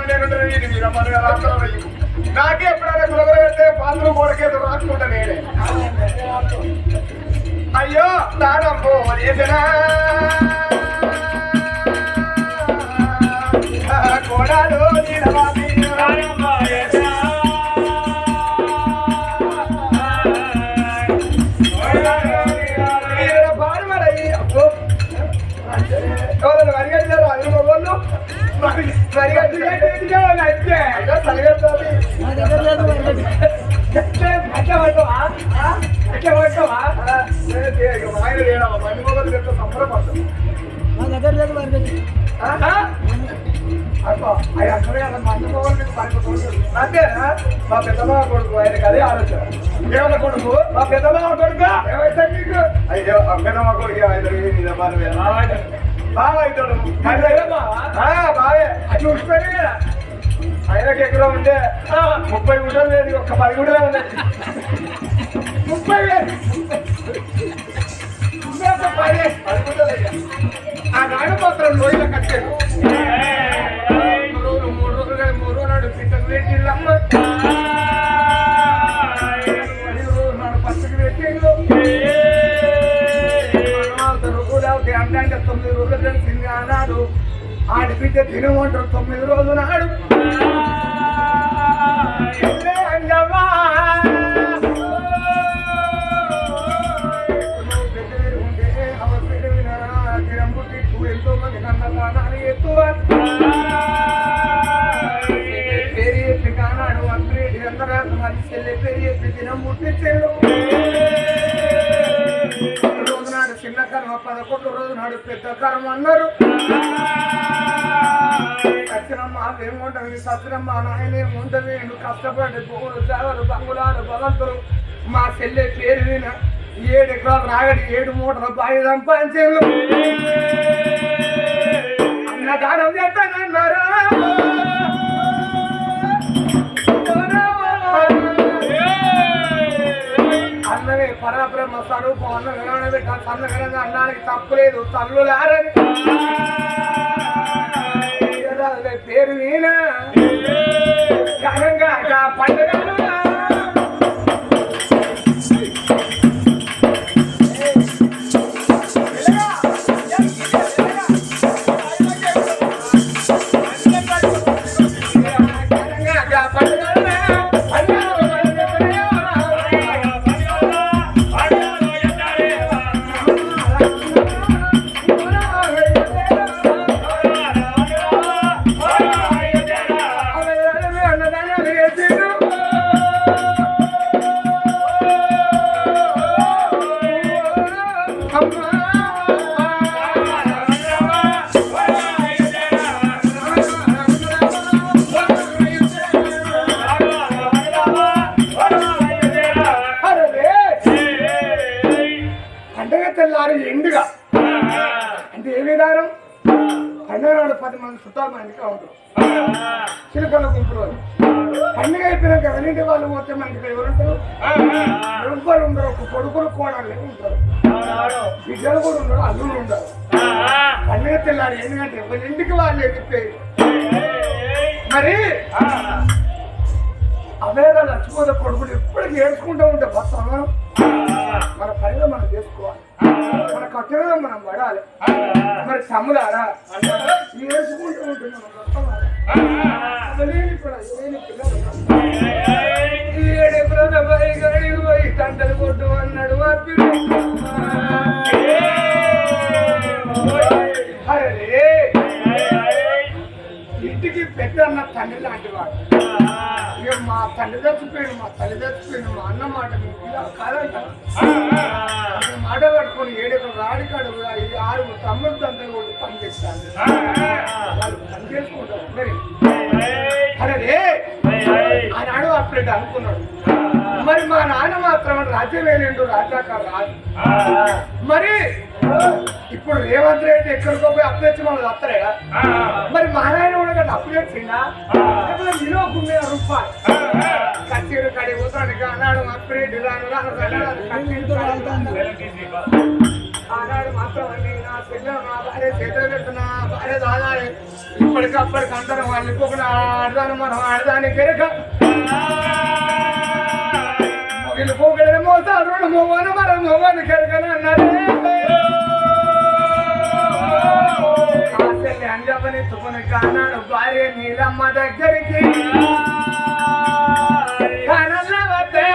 కానీ నేను ఇది మీద మరి నాకే ఎప్పుడైనా కులగర పాత్ర గోడకేదో రాసుకుంటా నేనే అయ్యో దానం పోలేదనా కోడాలు నీలవాది మా దగ్గర లేదు వరగతి. మా అంతేనా మా పెద్దమ్మ కొడుకు. ఆయనకి అదే ఆలోచన ఏమన్నా కొడుకు మా పెద్దమ్మ కొడుకు ఏమైతే నీకు అయ్యో ఆ పెద్దమ్మ కొడుకు ఆయన బాగా అవుతాడు బాగా అట్లా ఉంచిపోయి కదా ఆయనకి ఎక్కడ ఉంటే ముప్పై గుంటలు లేదు ఒక్క పది గుంటలే ఉన్నాయి ముప్పై వేలు పది పది గుంటలు అయ్యా. ఆ నాడు మాత్రం రోజుల కట్టాడు మూడు రోజులు మూడు రోజులు మూడు రోజులు నాడు పిట్టకు పెట్టిల్లమ్మ ఐదు రోజులు నాడు పచ్చకి పెట్టిండు కూడా అంటే తొమ్మిది రోజులు తెలిసింది అన్నాడు ఆడి బిడ్డ తినమంటారు తొమ్మిది రోజులు నాడు ఎల్లే అంజవ్వా. నువ్వు ఎంతో మంది కన్నదానాన్ని ఎక్కువ పేరు చెప్పి కానాడు అంతరేటి అందరాకు మరి చెల్లె పేరు దినం ముట్టించాడు నాడు చిన్న కర్మ పదకొండు రోజు నాడు పెద్ద కర్మ అన్నారు. సత్యనమ్మ ఏముంటది సత్యనమ్మ నాయన ఏముంటది నువ్వు కష్టపడి భూములు జాగలు బంగుళాలు భగవంతులు మా చెల్లె పేరు విన ఏడు ఎకరాలు రాగడి ఏడు మూటల బావి సంపాదించారు అన్నదానం చేస్తానన్నారా. అన్నమే పరబ్రహ్మ స్వరూపం అన్న వినవన పెట్టాలి సన్నగరంగా అన్నానికి తప్పులేదు తల్లు లారని పేరు నేనా ఘనంగా పండుగలు విధానం ఎండుగా అంటే ఏ విధానం? పండుగ నాడు పది మంది చుట్టాలు మన ఇంటికి ఉంటారు చిలుకల గుంపులో పండుగ అయిపోయినాక ఎవరింటి వాళ్ళు పోతే మనకి ఎవరుంటారు ఎవరు ఉండరు. ఒక కొడుకులు కోడలు ఉంటారు? బిడ్డలు కూడా ఉండరు అల్లులు ఉండరు. పండుగ తెల్లారు ఎందుకంటే ఎవరి ఇంటికి వాళ్ళు ఎక్కిపోయి మరి అవేరా లక్ష్మణ కొడుకులు ఎప్పటికీ ఏడ్చుకుంటూ ఉంటే బస్సు మన పనిలో మనం చేసుకోవాలి. మన కట్టెలో మనం పడాలి. మరి తమ్ముడారా నేర్చుకుంటూ ఉంటే మనం బ్రతకాలి. అసలేని పిల్ల- తంటలు కొట్టు అన్నాడు ఆ ఇంటికి పెద్ద అన్న తండ్రి లాంటి వాడు. ఇక మా తండ్రి చచ్చిపోయాడు మా తల్లి చచ్చిపోయాడు మా అన్న మాట ఇలా కాదంట. మాట పట్టుకొని ఏడుకు రాడికాడు కూడా ఈ ఆరు తమ్ముడు తండ్రి కూడా పని చేస్తాను వాళ్ళు పని చేసుకుంటారు. మరి అరే ఆనాడు అప్పుడు అనుకున్నాడు. మరి మా నాన్న మాత్రం రాజ్యం వేలేండు రాజాకారు రాజు మరి ఇప్పుడు రేవంత్ రెడ్డి ఎక్కడికో పోయి అప్పు తెచ్చి మనకు వస్తారా మరి మా నాయన కూడా కదా అప్పు తెచ్చిందా లేకపోతే విలువకున్న రూపాయలు కత్తిరు కడిగి పోతాడు అన్నాడు అప్పు రెడ్డి రాను. ఆనాడు మాత్రం అన్ని నా పిల్లలు నా భార్య చేతులు పెడుతున్నా భార్య దాదాలి. ఇప్పటికప్పటికి అందరం వాళ్ళు ఇంకొక ఆడదాను మనం ఆడదాని కనుక వీళ్ళు పోగడే మోసారు మోవను మరి మోవని కనుకని అన్నారు ఆశల్ని అంజపని తుకుని కానాడు భార్య నీలమ్మ దగ్గరికి. కనల్ల వద్దే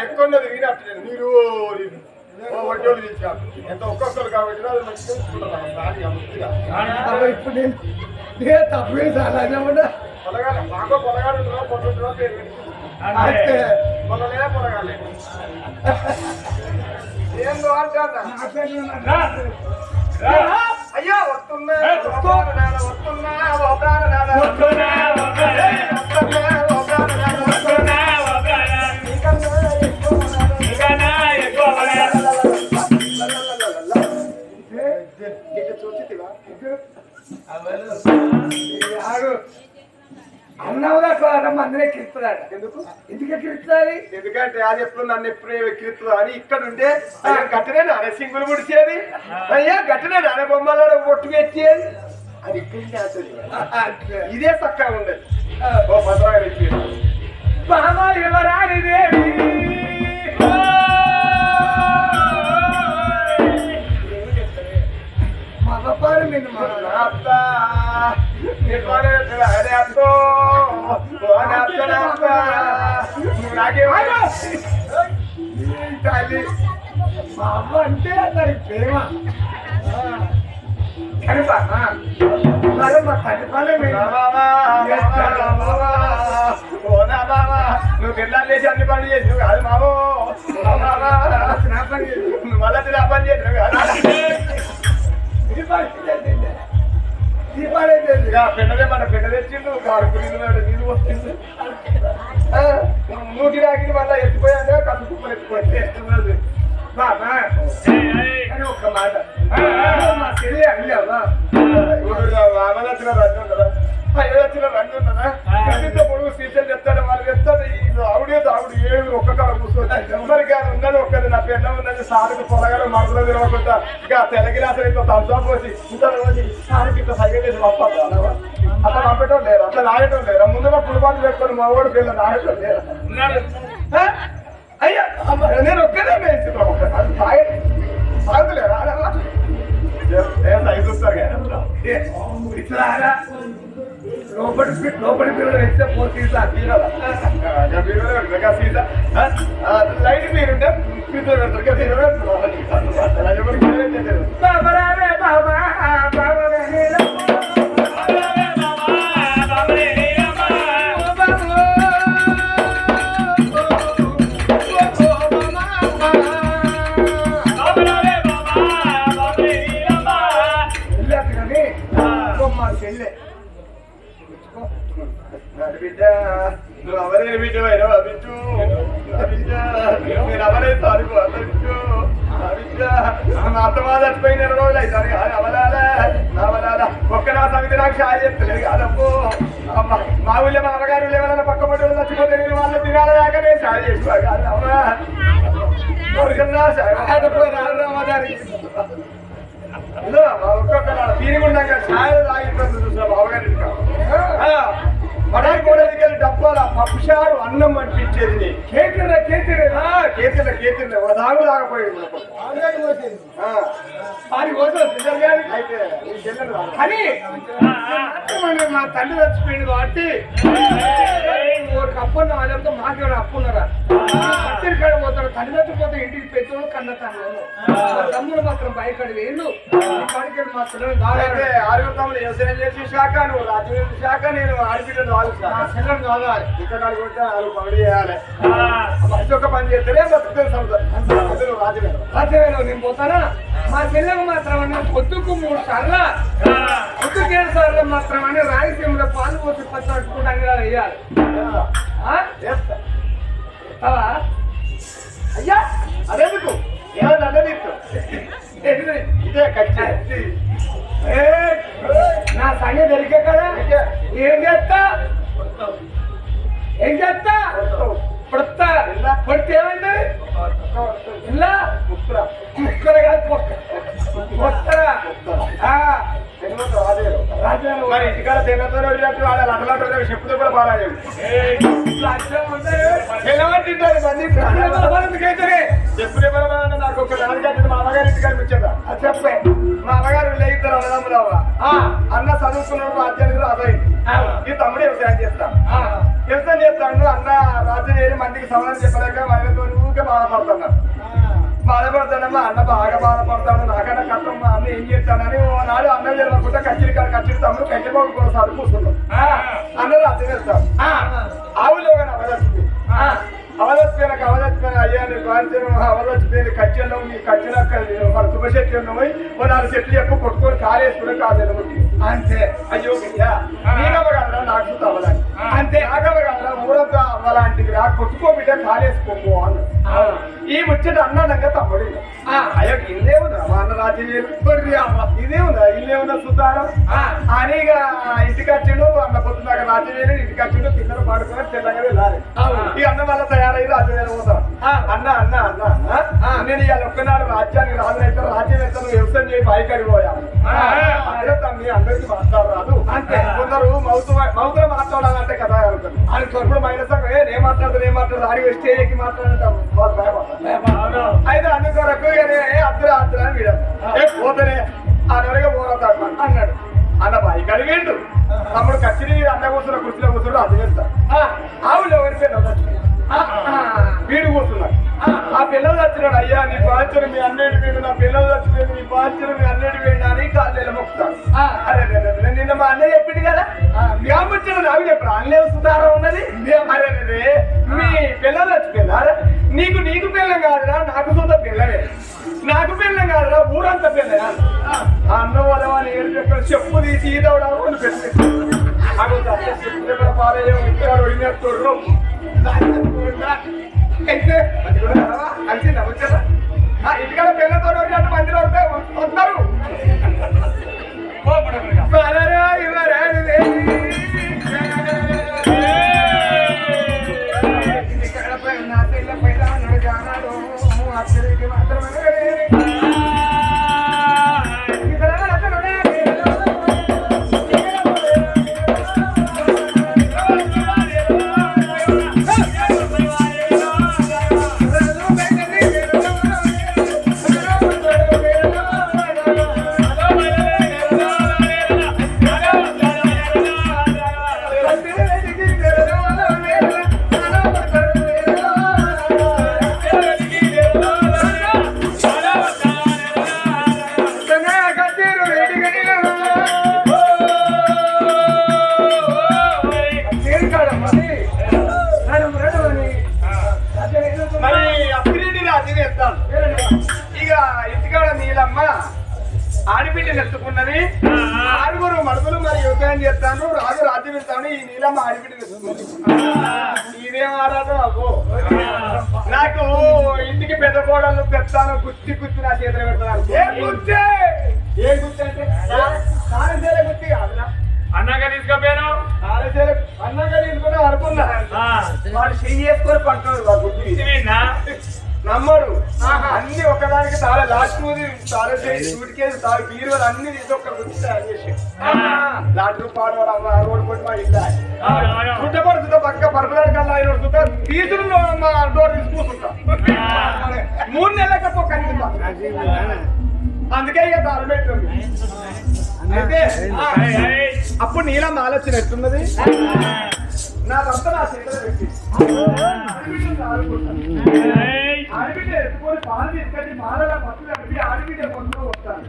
ఎక్కున్నది వీనట్లేదు మీరు వడ్డోళ్ళు తీసుకాదు ఎంత ఒక్కొక్కరు కాబట్టి అది మంచిగా చూసుకుంటారు దానిగా ముద్దుగా అవ్వ, ఇప్పుడు నేను నేను తప్పు అదేమన్నా పొలగాలి మాకో పొలగాడు పొట్టుంటున్నా పేరు పెట్టి అంతే పొలలే పొలగాలి పేరు నా- అయ్యో వస్తున్నా వస్తున్నా, వస్తున్నా. అంటే అది ఎప్పుడు నన్ను ఎప్పుడు ఎక్కిరిస్తుంది అని ఇక్కడ ఉంటే అయ్యా గట్టనే నానే సింగులు ముడిచేది. అయ్యా గట్టనే నానే బొమ్మలో ఒట్టు పెట్టేది అది ఇక్కడ ఇదే చక్కగా ఉండేది ఓ భద్రాగా పెట్టేది బామ దేవి. మగపారు నిన్ను మన అత్త. నిర్మాణం పెట్టేది. అరే అత్తో. నువ్వు తల్లి మా అమ్మ అంటే ప్రేమ కనుక మా తల్లి బావా, నువ్వు పిల్లలు చేసి అన్ని పనులు చేసి నువ్వు కాదు మావో పని నువ్వు మళ్ళీ నా పని చేసి ఈ పని చేసింది. ఇక పెద్దదే మన పెద్ద తెచ్చిండు కారుకు నీళ్ళు నీళ్ళు వస్తుంది నూటి రాకి మళ్ళీ ఎత్తిపోయాక కసు కుప్పలు ఎత్తున్నది బాబా అని ఒక్క మాట. మా చెల్లి వచ్చిన రండి ఉన్నదా అయ్యో వచ్చిన రండి ఉన్నదా కనీసం పొడుగు సీసన్ చెప్తాడు వాళ్ళు చెప్తాడు ఇది ఆవిడే ఆవిడ ఏడు ఒక్క కాడ కూర్చోండి మరి కానీ ఉన్నది ఒక్కది నా పెన్న ఉన్నది సారుకు పొలగల మరదలు తిరగకుండా ఇక తెలగిలాసలు ఇంత తలసా పోసి ఇంత రోజు సారుకి ఇంత సైకిల్ చేసి పంపాలి అట్లా పంపేటోళ్ళు లేరు? అట్లా రాయటం లేరు? ముందుగా పులిపాటు పెట్టుకొని మా వాడు పిల్లలు రాయటం లేరు? అయ్యా నేను ఒక్కదే మేస్తున్నాను ఒక్కసారి సాగే సాగుతలేరా అలా ఏ సైజు చూస్తారు కదా ఇట్లారా లోపలి లోపలి పిల్లలు వేస్తే పోతీసా లైట్ మీరు ఉంటే పిల్లలు పెడతారు బాబరావే బాబా బాబరే అవరే బిడ్డ అయినా బిడ్డు నేను అవరే సారి బిడ్డు బిడ్డ మా అత్త చచ్చిపోయిన ఎన్ని రోజులు అవుతాను అవలాలా అవలాలా ఒక్క నా సంగతి నాకు షాయి చెప్తలేదు కాదప్పు మా ఊళ్ళో మా అమ్మగారు ఎవరైనా పక్క పట్టు చచ్చిపోతే నేను వాళ్ళు షాయి ఒక్కొక్క తీరుగుండగా పప్పుషారు అన్నం అనిపించేది. నీ కేతిరే కేతిరే కేతి కింద కేతింది ఒక దాగుడు దాగపోయింది మనకు. కోసం అయితే మాత్రమే మా తండ్రి చచ్చిపోయింది కాబట్టి ఒక అప్పు ఉన్న వాళ్ళతో మాకు అప్పు ఉన్నారా? పోతాడు చచ్చిపోతే ఇంటికి పెద్దోడు కన్న తండ్రి తమ్ముడు మాత్రం బయకాడు వేళ్ళు కాడికి మా పిల్లలు కావాలి ఆరుగురు తమ్ముడు వ్యవసాయం చేసి శాఖ నువ్వు రాజకీయ శాఖ నేను నా శాఖ పిల్లలు కావాలి. ఇక్కడ నాలుగు కొట్టే నాలుగు పనులు చేయాలి. మంచి ఒక పని చేస్తేనే బతుకుతుంది సంవత్సరం రాజవేలో నేను పోతానా? మా చెల్లెలు మాత్రం పొద్దుకు మూడు సార్లు పొద్దుకు ఏడు సార్లు మాత్రం అని రాయసీమలో పాలు పోసి పచ్చి పట్టుకుంటే అంగళాలు వేయాలి. ఆ? చేస్తా? అయ్యా అదేందుకు ఏమన్నా అడ్డదిత్తు ఇదే ఖర్చు నా సంగ దొరికే కదా? ఏం చేస్తా? ఏం చేస్తా? పడతా. పడితే ఏమైంది? ఇలా ముక్కురా ముక్కర కాదు పొక్క. మొత్తరా మరి ఇంటికాడ తిన్నతో అన్నలాంటి చెప్పుతో కూడా. ఎలా తింటారు మంది. చెప్పులే బలమైన నాకు ఒక నాలుగు మా అమ్మగారి ఇంటికి కనిపించదా అది చెప్పే. మా అమ్మగారు లేయిద్దరు అన్నదమ్ములవ్వ. అన్న రాజ్యానికి రాజైంది ఆ, ఈ తమ్ముడు వ్యవసాయం చేస్తా. వ్యవసాయం చేస్తాను అన్న ఏరి మందికి సమాధానం చెప్పలేక వాళ్ళతో ఊరికే బాధపడుతున్నా బాధపడతానమ్మా అన్న బాగా బాధపడతాను నాకన్నా కష్టం మా అన్న ఏం చేస్తానని ఓ నాడు అన్న జరగకుండా కచ్చిరి కాడ కచ్చిరి తమ్ముడు కచ్చి బాబు సార్ కూర్చున్నాం ఆ, అన్న రాజ్యం చేస్తాం ఆవులో కానీ అవదచ్చిపోయి ఆ. అవదచ్చిపోయినాక అవదచ్చిపోయిన అయ్యా నీ కాంచనం అవదచ్చిపోయింది కచ్చలో నీ కచ్చిన మన తుమ్మ చెట్లు ఉన్నాయి ఓ నాలుగు చెట్లు ఎక్కువ కొట్టుకొని కాలేసుకుని కాలేదు అంతే. అయ్యో అయ్యా నీకవ్వగలరా నాకు తవ్వదని అంతే నాకవ్వగలరా ఊరంతా అవ్వలాంటిది రా కొట్టుకో బిడ్డ కాలేసుకోము అన్న ఈ ముచ్చట అన్నాడంగా తమ్ముడు. అయ్యో ఇల్లే ఉందా? మా అన్న రాజీవేలు ఇదే ఉందా? ఇల్లే ఉందా సుతారం ఆ. అని ఇక ఇంటికి వచ్చిండు అన్న పొద్దున్నాక రాజీవేలు ఇంటికి వచ్చిండు పిల్లలు పాడుకొని తెల్లగా వెళ్ళాలి. ఈ అన్న వల్ల తయారయ్యి రాజీవేలు పోతాం. అన్న అన్న అన్న అన్న. నేను ఇవాళ ఒక్కనాడు రాజ్యానికి రాజునైతే రాజ్యం నువ్వు వ్యవసాయం చేయి బాయికాడి పోయాను. తమ్మి అందరికి మాట్లాడరాదు అంతే. కొందరు మౌతు మౌతులో మాట్లాడాలంటే కదా అనుకున్నాను అనుకో. ఇప్పుడు మైనస్ ఏ మాట్లాడదు నేను మాట్లాడదు ఆడి స్టేజ్కి మాట్లాడటం. వాళ్ళు భయపడతారు. అయితే అందుకొరకు అద్దరు అద్దరు అని వీడు ఏ పోతనే ఆ నరగా పోరాట అన్నాడు. అన్న బాయి కడిగిండు తమ్ముడు కచ్చిరి అన్న కూర్చున్న కుర్చీలో కూర్చున్నాడు అది చేస్తా ఆ, ఆవులు ఎవరి పేరు? ఆ, ఆ. వీడు కూర్చున్నాడు. పిల్లలు వచ్చినాడు అయ్యా నీ బాధ్యత మీ అన్నిటి వీడు నా పిల్లలు చచ్చిపోయింది నీ బాధ్యత మీ అన్నిటి వీడు అని కాళ్ళు. అరే అరే, నిన్న మా అన్నయ్య చెప్పింది కదా? వచ్చిన నాకు చెప్పరా? అన్నే సుతారం ఉన్నది? అరే మీ పిల్లలు చచ్చిపోయినారా? నీకు నీకు పిల్లం కాదురా నాకు సొంత పిల్లలే. నాకు పిల్లం కాదురా ఊరంతా పిల్లరా అన్న వాళ్ళ వాళ్ళు ఏడు చెప్పారు చెప్పు తీసి ఈదవడా అని పెట్టి. పాలయ్యం ఇక్కడ ఒడినట్టు కలిసిందా? వచ్చారా ఇంటికాడ పిల్లలతో అంటే మందిలో వస్తే వస్తారు. పరరా ఇంటికి పెద్ద కోడలు పెడతాను కుర్చీ కుర్చీ నా చేతిలో పెడతాను ఏ కుర్చీ ఏ కుర్చీ అంటే కాలేజీల కాదురా. అన్నాక తీసుకపోయాను. కాలేజీల అన్నాక తీసుకుని అనుకున్నా వాడు చెయ్యి ఇదేనా? నమ్మడు ఆహా. అన్ని ఒకదానికి చాలా లాస్ట్ చాలా సూట్ కేసు చాలా బీరువాలు అన్ని తీసి ఒక్క గుర్తు చేసి. లాస్ట్ పాడు రోడ్ కొట్టి మా ఇల్లు. చుట్టపడుతుందో పక్క పరపలాడు కల్లా ఆయన మా డోర్ తీసి అందుకే దారబెట్టింది అయితే అప్పుడు నీలం ఆలోచన ఎట్లున్నది? నా భర్త నా చేతిలో పెట్టి. అడిబిడ్డ ఎత్తుకొని పాలు కొంటూ వస్తాను